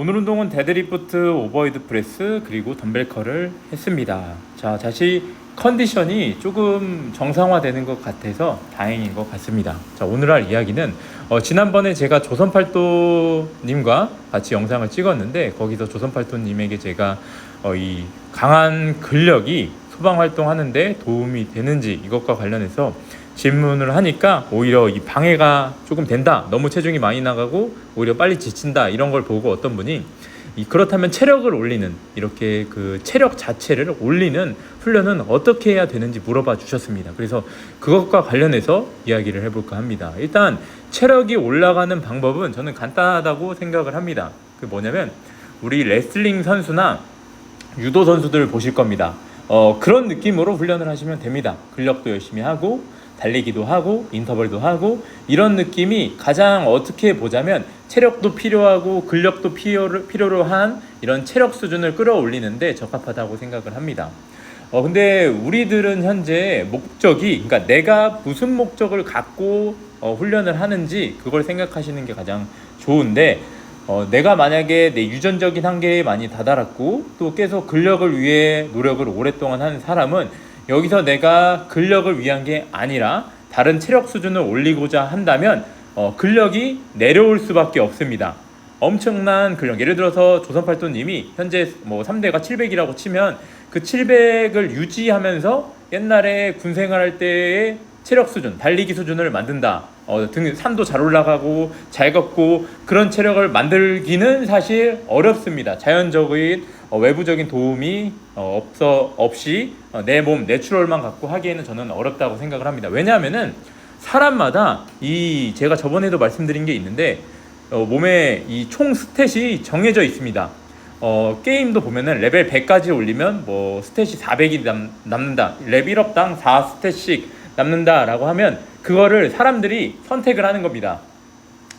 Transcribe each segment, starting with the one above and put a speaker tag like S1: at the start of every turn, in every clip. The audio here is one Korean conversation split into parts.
S1: 오늘 운동은 데드리프트, 오버헤드 프레스 그리고 덤벨 컬을 했습니다. 자, 다시 컨디션이 조금 정상화되는 것 같아서 다행인 것 같습니다. 자, 오늘 할 이야기는 어, 지난번에 제가 조선팔도님과 같이 영상을 찍었는데 거기서 조선팔도님에게 제가 어, 이 강한 근력이 소방 활동하는데 도움이 되는지 이것과 관련해서 질문을 하니까 오히려 이 방해가 조금 된다. 너무 체중이 많이 나가고 오히려 빨리 지친다. 이런 걸 보고 어떤 분이 이 그렇다면 체력을 올리는 이렇게 그 체력 자체를 올리는 훈련은 어떻게 해야 되는지 물어봐 주셨습니다. 그래서 그것과 관련해서 이야기를 해볼까 합니다. 일단 체력이 올라가는 방법은 저는 간단하다고 생각을 합니다. 그 뭐냐면 우리 레슬링 선수나 유도 선수들 보실 겁니다. 어, 그런 느낌으로 훈련을 하시면 됩니다. 근력도 열심히 하고 달리기도 하고 인터벌도 하고 이런 느낌이 가장 어떻게 보자면 체력도 필요하고 근력도 필요로, 한 이런 체력 수준을 끌어올리는데 적합하다고 생각을 합니다. 어 근데 우리들은 현재 목적이 그러니까 내가 무슨 목적을 갖고 어, 훈련을 하는지 그걸 생각하시는 게 가장 좋은데 어, 내가 만약에 내 유전적인 한계에 많이 다다랐고 또 계속 근력을 위해 노력을 오랫동안 하는 사람은 여기서 내가 근력을 위한 게 아니라 다른 체력 수준을 올리고자 한다면 어, 근력이 내려올 수밖에 없습니다. 엄청난 근력. 예를 들어서 조선팔도님이 현재 뭐 3대가 700이라고 치면 그 700을 유지하면서 옛날에 군 생활할 때의 체력 수준, 달리기 수준을 만든다. 어, 등 산도 잘 올라가고 잘 걷고 그런 체력을 만들기는 사실 어렵습니다. 자연적인 어, 외부적인 도움이 어, 없어 없이 어, 내몸 내추럴만 갖고 하기에는 저는 어렵다고 생각을 합니다. 왜냐하면은 사람마다 이 제가 저번에도 말씀드린 게 있는데 어, 몸에 이 총 스탯이 정해져 있습니다. 어, 게임도 보면은 레벨 100까지 올리면 뭐 스탯이 400이 남, 남는다. 레벨업당 4 스탯씩 남는다라고 하면 그거를 사람들이 선택을 하는 겁니다.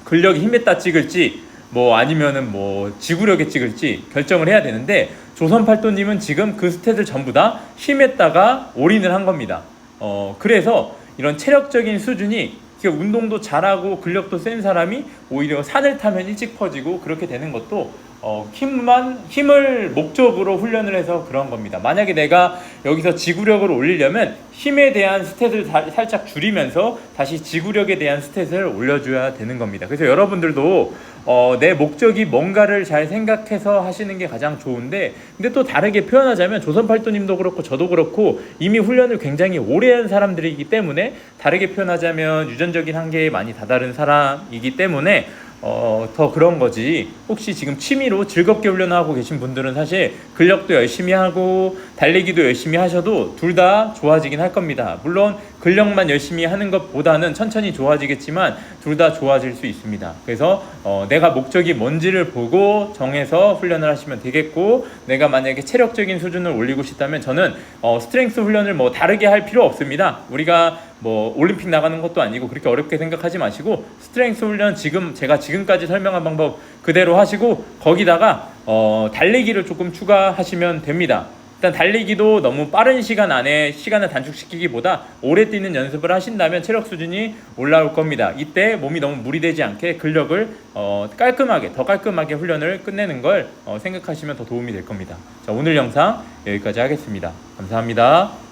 S1: 근력이 힘에다 찍을지 뭐 아니면은 뭐 지구력에 찍을지 결정을 해야 되는데 조선팔도님은 지금 그 스탯을 전부 다 힘에다가 올인을 한 겁니다. 어 그래서 이런 체력적인 수준이 이렇게 운동도 잘하고 근력도 센 사람이 오히려 산을 타면 일찍 퍼지고 그렇게 되는 것도 어, 힘만 힘을 목적으로 훈련을 해서 그런 겁니다. 만약에 내가 여기서 지구력을 올리려면 힘에 대한 스탯을 다, 살짝 줄이면서 다시 지구력에 대한 스탯을 올려줘야 되는 겁니다. 그래서 여러분들도 어, 내 목적이 뭔가를 잘 생각해서 하시는 게 가장 좋은데 근데 또 다르게 표현하자면 조선팔도님도 그렇고 저도 그렇고 이미 훈련을 굉장히 오래 한 사람들이기 때문에 다르게 표현하자면 유전적인 한계에 많이 다다른 사람이기 때문에 어, 더 그런 거지. 혹시 지금 취미로 즐겁게 훈련하고 계신 분들은 사실 근력도 열심히 하고 달리기도 열심히 하셔도 둘 다 좋아지긴 할 겁니다. 물론 근력만 열심히 하는 것보다는 천천히 좋아지겠지만 둘 다 좋아질 수 있습니다. 그래서 어, 내가 목적이 뭔지를 보고 정해서 훈련을 하시면 되겠고 내가 만약에 체력적인 수준을 올리고 싶다면 저는 어, 스트렝스 훈련을 뭐 다르게 할 필요 없습니다. 우리가 뭐 올림픽 나가는 것도 아니고 그렇게 어렵게 생각하지 마시고 스트렝스 훈련 지금 제가 지금까지 설명한 방법 그대로 하시고 거기다가 어, 달리기를 조금 추가하시면 됩니다. 일단 달리기도 너무 빠른 시간 안에 시간을 단축시키기보다 오래 뛰는 연습을 하신다면 체력 수준이 올라올 겁니다. 이때 몸이 너무 무리되지 않게 근력을 어, 깔끔하게 더 깔끔하게 훈련을 끝내는 걸 어, 생각하시면 더 도움이 될 겁니다. 자 오늘 영상 여기까지 하겠습니다. 감사합니다.